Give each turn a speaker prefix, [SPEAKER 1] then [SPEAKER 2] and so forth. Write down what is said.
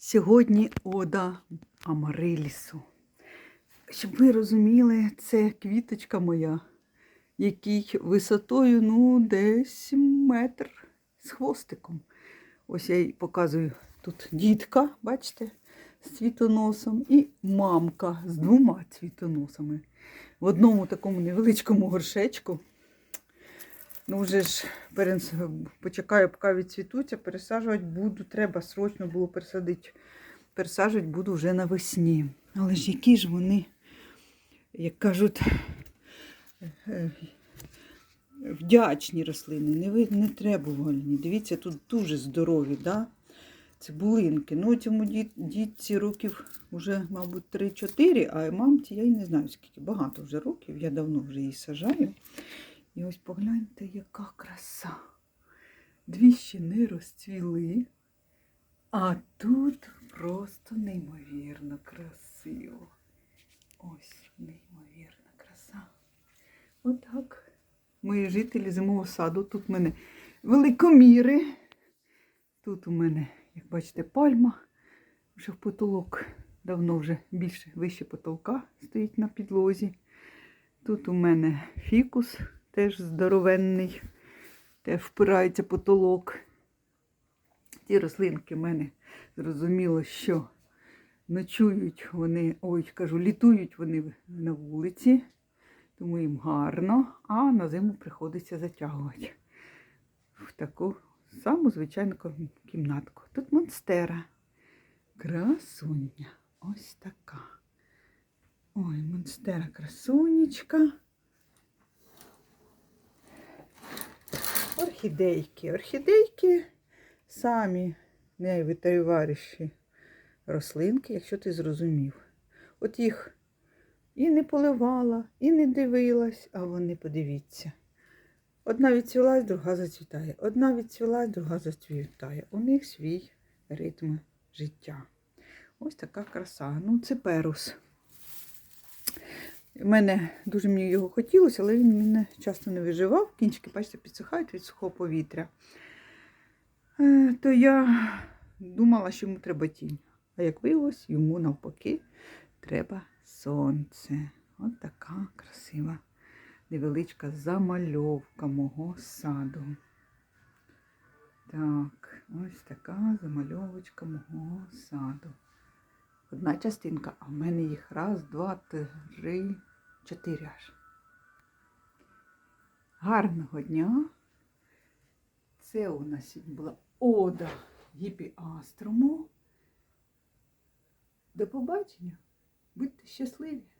[SPEAKER 1] Сьогодні ода Амарилісу. Щоб ви розуміли, це квіточка моя, який висотою ну, десь метр з хвостиком. Ось я їй показую тут дітка, бачите, з цвітоносом, і мамка з двома цвітоносами. В одному такому невеличкому горшечку. Ну, вже ж перес... почекаю, поки відцвітуть, а пересаджувати буду. Треба срочно було пересадити. Пересаджувати буду вже навесні. Але ж які ж вони, як кажуть, е, вдячні рослини, не, ви- не требувальні. Дивіться, тут дуже здорові, да? цибулинки. Ну, цьому діт, дітці років вже, мабуть, 3-4, а мамці я й не знаю скільки. Багато вже років, я давно вже її сажаю. І ось погляньте, яка краса. Дві ще не розцвіли, а тут просто неймовірно красиво. Ось неймовірна краса. Отак. Мої жителі зимового саду. Тут в мене великоміри. Тут у мене, як бачите, пальма. Вже в потолок давно вже більше вище потолка стоїть на підлозі. Тут у мене фікус теж здоровенний, теж впирається потолок. Ті рослинки в мене зрозуміло, що ночують вони, ой, кажу, літують вони на вулиці, тому їм гарно, а на зиму приходиться затягувати в таку саму звичайну кімнатку. Тут монстера. Красуня. Ось така. Ой, монстера красунечка. Орхідейки. Орхідейки самі найвитриваріші рослинки, якщо ти зрозумів. От їх і не поливала, і не дивилась, а вони подивіться. Одна відцвілась, друга зацвітає. Одна відцвілась, друга зацвітає. У них свій ритм життя. Ось така краса. Ну, це перус. Мене дуже мені його хотілося, але він мене часто не виживав. Кінчики, бачите, підсихають від сухого повітря. Е, То я думала, що йому треба тінь. А як виявилось, йому навпаки треба сонце. От така красива невеличка замальовка мого саду. Так, ось така замальовочка мого саду. Одна частинка, а в мене їх раз, два, три, чотири аж. Гарного дня. Це у нас сьогодні була ода гіпіастрому. До побачення. Будьте щасливі!